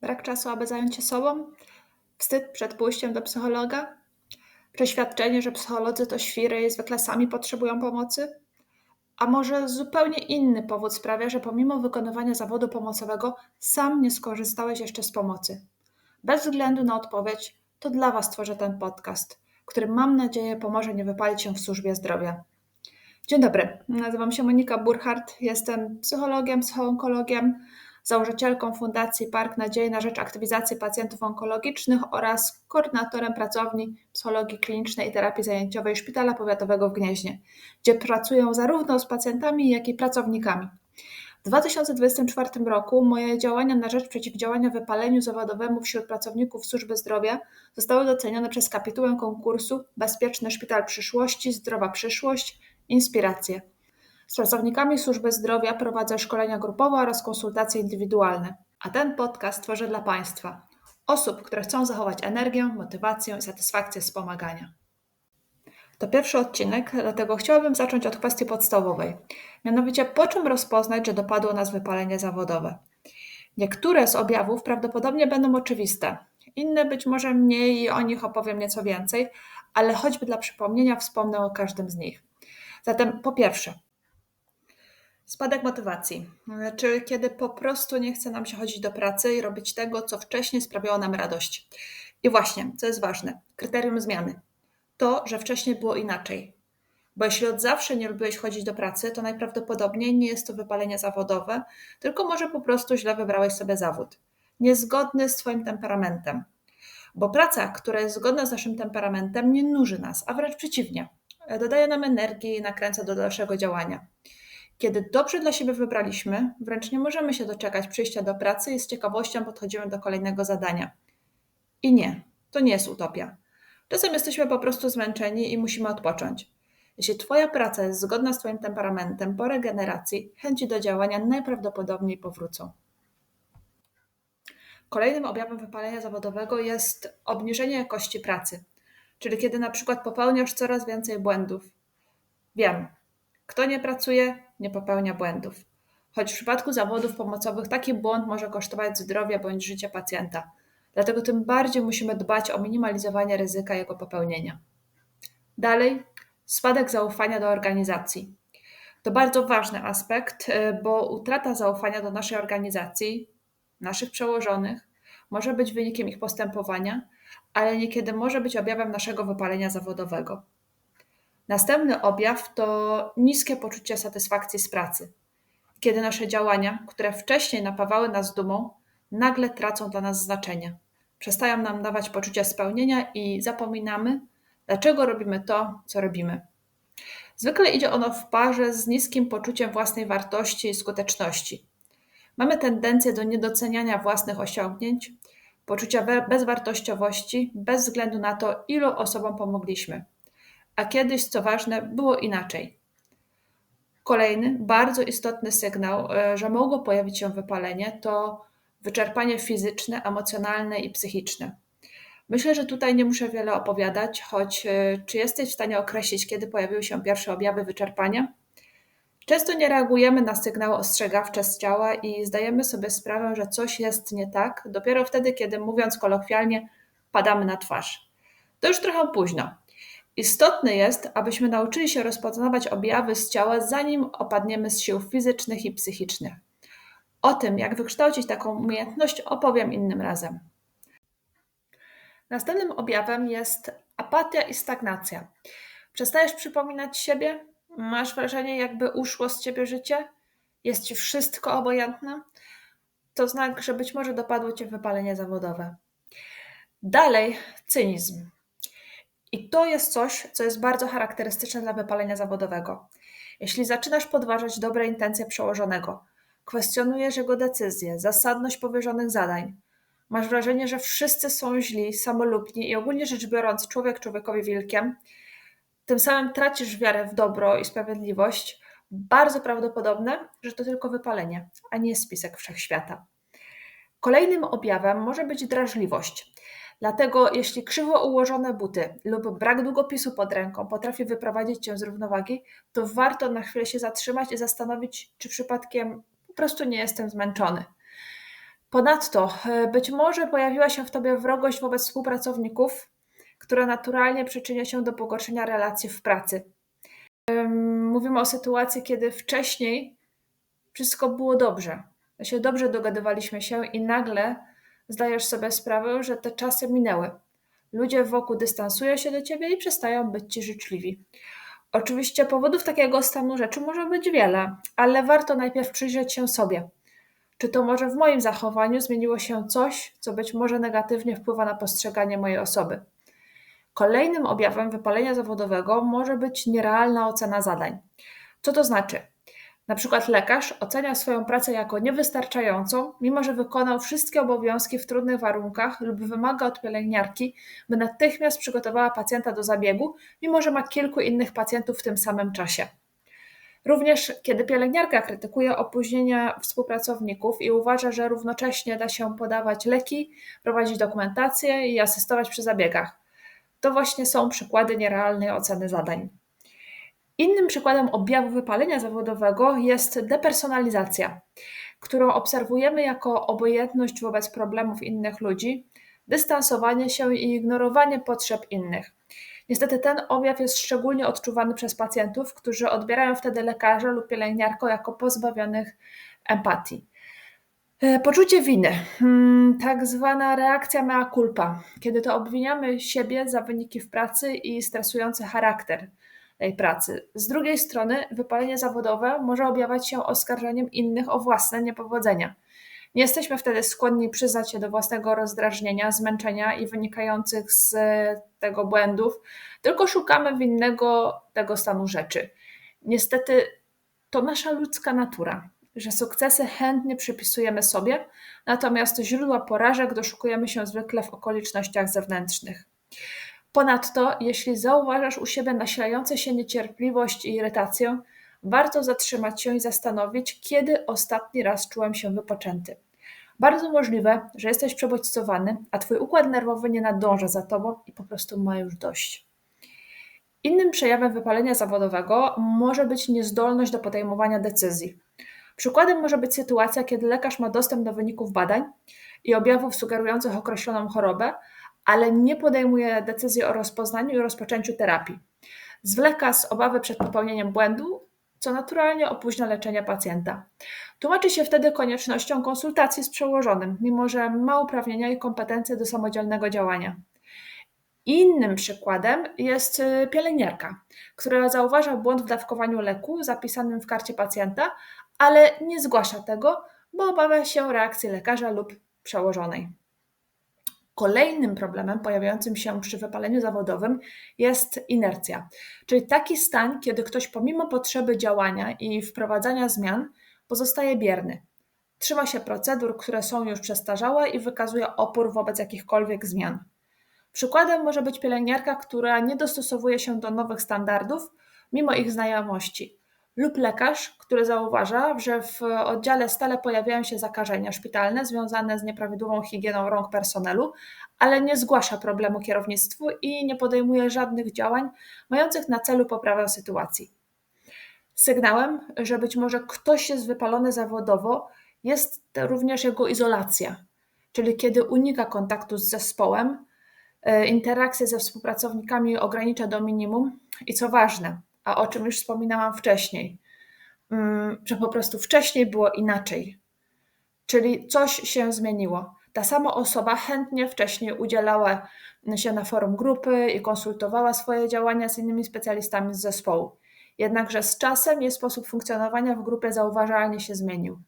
Brak czasu, aby zająć się sobą? Wstyd przed pójściem do psychologa? Przeświadczenie, że psycholodzy to świry i zwykle sami potrzebują pomocy? A może zupełnie inny powód sprawia, że pomimo wykonywania zawodu pomocowego sam nie skorzystałeś jeszcze z pomocy? Bez względu na odpowiedź, to dla Was tworzę ten podcast, który mam nadzieję pomoże nie wypalić się w służbie zdrowia. Dzień dobry, nazywam się Monika Burchardt, jestem psychologiem, psychoonkologiem, założycielką Fundacji Park Nadziei na rzecz aktywizacji pacjentów onkologicznych oraz koordynatorem pracowni psychologii klinicznej i terapii zajęciowej Szpitala Powiatowego w Gnieźnie, gdzie pracuję zarówno z pacjentami, jak i pracownikami. W 2024 roku moje działania na rzecz przeciwdziałania wypaleniu zawodowemu wśród pracowników służby zdrowia zostały docenione przez kapitułę konkursu Bezpieczny Szpital Przyszłości, Zdrowa Przyszłość, Inspiracje. Z pracownikami służby zdrowia prowadzę szkolenia grupowe oraz konsultacje indywidualne. A ten podcast tworzę dla Państwa, osób, które chcą zachować energię, motywację i satysfakcję z pomagania. To pierwszy odcinek, dlatego chciałabym zacząć od kwestii podstawowej. Mianowicie, po czym rozpoznać, że dopadło nas wypalenie zawodowe? Niektóre z objawów prawdopodobnie będą oczywiste, inne być może mniej i o nich opowiem nieco więcej, ale choćby dla przypomnienia wspomnę o każdym z nich. Zatem po pierwsze, Spadek motywacji, czyli kiedy po prostu nie chce nam się chodzić do pracy i robić tego, co wcześniej sprawiało nam radość. I właśnie, co jest ważne, kryterium zmiany. To, że wcześniej było inaczej. Bo jeśli od zawsze nie lubiłeś chodzić do pracy, to najprawdopodobniej nie jest to wypalenie zawodowe, tylko może po prostu źle wybrałeś sobie zawód. Niezgodny z Twoim temperamentem. Bo praca, która jest zgodna z naszym temperamentem, nie nuży nas, a wręcz przeciwnie. Dodaje nam energii i nakręca do dalszego działania. Kiedy dobrze dla siebie wybraliśmy, wręcz nie możemy się doczekać przyjścia do pracy i z ciekawością podchodzimy do kolejnego zadania. I nie, to nie jest utopia. Czasem jesteśmy po prostu zmęczeni i musimy odpocząć. Jeśli Twoja praca jest zgodna z Twoim temperamentem, po regeneracji chęci do działania najprawdopodobniej powrócą. Kolejnym objawem wypalenia zawodowego jest obniżenie jakości pracy, czyli kiedy na przykład popełniasz coraz więcej błędów. Wiem, kto nie pracuje, nie popełnia błędów. Choć w przypadku zawodów pomocowych taki błąd może kosztować zdrowie bądź życie pacjenta. Dlatego tym bardziej musimy dbać o minimalizowanie ryzyka jego popełnienia. Dalej, spadek zaufania do organizacji. To bardzo ważny aspekt, y, bo utrata zaufania do naszej organizacji, naszych przełożonych, może być wynikiem ich postępowania, ale niekiedy może być objawem naszego wypalenia zawodowego. Następny objaw to niskie poczucie satysfakcji z pracy, kiedy nasze działania, które wcześniej napawały nas dumą, nagle tracą dla nas znaczenie. Przestają nam dawać poczucie spełnienia i zapominamy, dlaczego robimy to, co robimy. Zwykle idzie ono w parze z niskim poczuciem własnej wartości i skuteczności. Mamy tendencję do niedoceniania własnych osiągnięć, poczucia bezwartościowości, bez względu na to, ilu osobom pomogliśmy a kiedyś, co ważne, było inaczej. Kolejny, bardzo istotny sygnał, e, że mogło pojawić się wypalenie, to wyczerpanie fizyczne, emocjonalne i psychiczne. Myślę, że tutaj nie muszę wiele opowiadać, choć e, czy jesteś w stanie określić, kiedy pojawiły się pierwsze objawy wyczerpania? Często nie reagujemy na sygnały ostrzegawcze z ciała i zdajemy sobie sprawę, że coś jest nie tak, dopiero wtedy, kiedy mówiąc kolokwialnie, padamy na twarz. To już trochę późno. Istotne jest, abyśmy nauczyli się rozpoznawać objawy z ciała, zanim opadniemy z sił fizycznych i psychicznych. O tym, jak wykształcić taką umiejętność, opowiem innym razem. Następnym objawem jest apatia i stagnacja. Przestajesz przypominać siebie? Masz wrażenie, jakby uszło z ciebie życie? Jest ci wszystko obojętne? To znak, że być może dopadło cię wypalenie zawodowe. Dalej, cynizm. I to jest coś, co jest bardzo charakterystyczne dla wypalenia zawodowego. Jeśli zaczynasz podważać dobre intencje przełożonego, kwestionujesz jego decyzje, zasadność powierzonych zadań, masz wrażenie, że wszyscy są źli, samolubni i ogólnie rzecz biorąc, człowiek człowiekowi wilkiem, tym samym tracisz wiarę w dobro i sprawiedliwość, bardzo prawdopodobne, że to tylko wypalenie, a nie spisek wszechświata. Kolejnym objawem może być drażliwość. Dlatego jeśli krzywo ułożone buty lub brak długopisu pod ręką potrafi wyprowadzić cię z równowagi, to warto na chwilę się zatrzymać i zastanowić, czy przypadkiem po prostu nie jestem zmęczony. Ponadto e, być może pojawiła się w tobie wrogość wobec współpracowników, która naturalnie przyczynia się do pogorszenia relacji w pracy. Mówimy o sytuacji, kiedy wcześniej wszystko było dobrze. Się dobrze dogadywaliśmy się i nagle zdajesz sobie sprawę, że te czasy minęły. Ludzie wokół dystansują się do ciebie i przestają być ci życzliwi. Oczywiście powodów takiego stanu rzeczy może być wiele, ale warto najpierw przyjrzeć się sobie. Czy to może w moim zachowaniu zmieniło się coś, co być może negatywnie wpływa na postrzeganie mojej osoby? Kolejnym objawem wypalenia zawodowego może być nierealna ocena zadań. Co to znaczy? Na przykład lekarz ocenia swoją pracę jako niewystarczającą, mimo że wykonał wszystkie obowiązki w trudnych warunkach lub wymaga od pielęgniarki, by natychmiast przygotowała pacjenta do zabiegu, mimo że ma kilku innych pacjentów w tym samym czasie. Również kiedy pielęgniarka krytykuje opóźnienia współpracowników i uważa, że równocześnie da się podawać leki, prowadzić dokumentację i asystować przy zabiegach. To właśnie są przykłady nierealnej oceny zadań. Innym przykładem objawu wypalenia zawodowego jest depersonalizacja, którą obserwujemy jako obojętność wobec problemów innych ludzi, dystansowanie się i ignorowanie potrzeb innych. Niestety ten objaw jest szczególnie odczuwany przez pacjentów, którzy odbierają wtedy lekarza lub pielęgniarkę jako pozbawionych empatii. E, poczucie winy, hmm, tak zwana reakcja mea culpa, kiedy to obwiniamy siebie za wyniki w pracy i stresujący charakter pracy. Z drugiej strony, wypalenie zawodowe może objawiać się oskarżeniem innych o własne niepowodzenia. Nie jesteśmy wtedy skłonni przyznać się do własnego rozdrażnienia, zmęczenia i wynikających z tego błędów, tylko szukamy winnego tego stanu rzeczy. Niestety to nasza ludzka natura, że sukcesy chętnie przypisujemy sobie, natomiast źródła porażek doszukujemy się zwykle w okolicznościach zewnętrznych. Ponadto, jeśli zauważasz u siebie nasilające się niecierpliwość i irytację, warto zatrzymać się i zastanowić, kiedy ostatni raz czułem się wypoczęty. Bardzo możliwe, że jesteś przebodźcowany, a twój układ nerwowy nie nadąża za tobą i po prostu ma już dość. Innym przejawem wypalenia zawodowego może być niezdolność do podejmowania decyzji. Przykładem może być sytuacja, kiedy lekarz ma dostęp do wyników badań i objawów sugerujących określoną chorobę, ale nie podejmuje decyzji o rozpoznaniu i rozpoczęciu terapii. Zwleka z obawy przed popełnieniem błędu, co naturalnie opóźnia leczenie pacjenta. Tłumaczy się wtedy koniecznością konsultacji z przełożonym, mimo że ma uprawnienia i kompetencje do samodzielnego działania. Innym przykładem jest y, pielęgniarka, która zauważa błąd w dawkowaniu leku zapisanym w karcie pacjenta, ale nie zgłasza tego, bo obawia się reakcji lekarza lub przełożonej. Kolejnym problemem pojawiającym się przy wypaleniu zawodowym jest inercja, czyli taki stan, kiedy ktoś pomimo potrzeby działania i wprowadzania zmian pozostaje bierny. Trzyma się procedur, które są już przestarzałe i wykazuje opór wobec jakichkolwiek zmian. Przykładem może być pielęgniarka, która nie dostosowuje się do nowych standardów mimo ich znajomości lub lekarz, który zauważa, że w oddziale stale pojawiają się zakażenia szpitalne związane z nieprawidłową higieną rąk personelu, ale nie zgłasza problemu kierownictwu i nie podejmuje żadnych działań mających na celu poprawę sytuacji. Sygnałem, że być może ktoś jest wypalony zawodowo, jest również jego izolacja, czyli kiedy unika kontaktu z zespołem, e, interakcje ze współpracownikami ogranicza do minimum i co ważne, a o czym już wspominałam wcześniej, mm, że po prostu wcześniej było inaczej. Czyli coś się zmieniło. Ta sama osoba chętnie wcześniej udzielała się na forum grupy i konsultowała swoje działania z innymi specjalistami z zespołu. Jednakże z czasem jej sposób funkcjonowania w grupie zauważalnie się zmienił.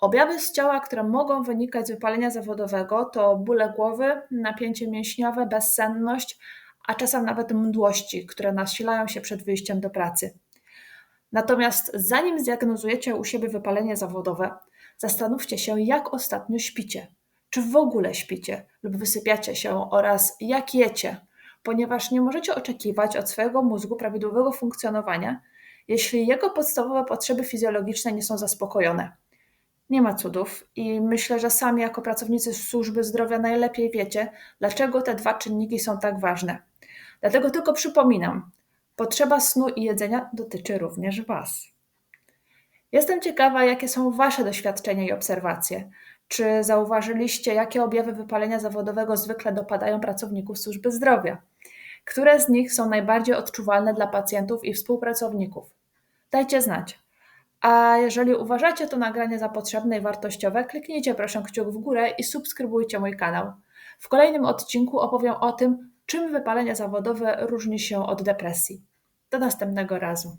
Objawy z ciała, które mogą wynikać z wypalenia zawodowego, to bóle głowy, napięcie mięśniowe, bezsenność, a czasem nawet mdłości, które nasilają się przed wyjściem do pracy. Natomiast zanim zdiagnozujecie u siebie wypalenie zawodowe, zastanówcie się, jak ostatnio śpicie. Czy w ogóle śpicie lub wysypiacie się oraz jak jecie, ponieważ nie możecie oczekiwać od swojego mózgu prawidłowego funkcjonowania, jeśli jego podstawowe potrzeby fizjologiczne nie są zaspokojone. Nie ma cudów i myślę, że sami jako pracownicy służby zdrowia najlepiej wiecie, dlaczego te dwa czynniki są tak ważne. Dlatego tylko przypominam, potrzeba snu i jedzenia dotyczy również Was. Jestem ciekawa, jakie są Wasze doświadczenia i obserwacje. Czy zauważyliście, jakie objawy wypalenia zawodowego zwykle dopadają pracowników służby zdrowia? Które z nich są najbardziej odczuwalne dla pacjentów i współpracowników? Dajcie znać. A jeżeli uważacie to nagranie za potrzebne i wartościowe, kliknijcie proszę kciuk w górę i subskrybujcie mój kanał. W kolejnym odcinku opowiem o tym, czym wypalenie zawodowe różni się od depresji. Do następnego razu.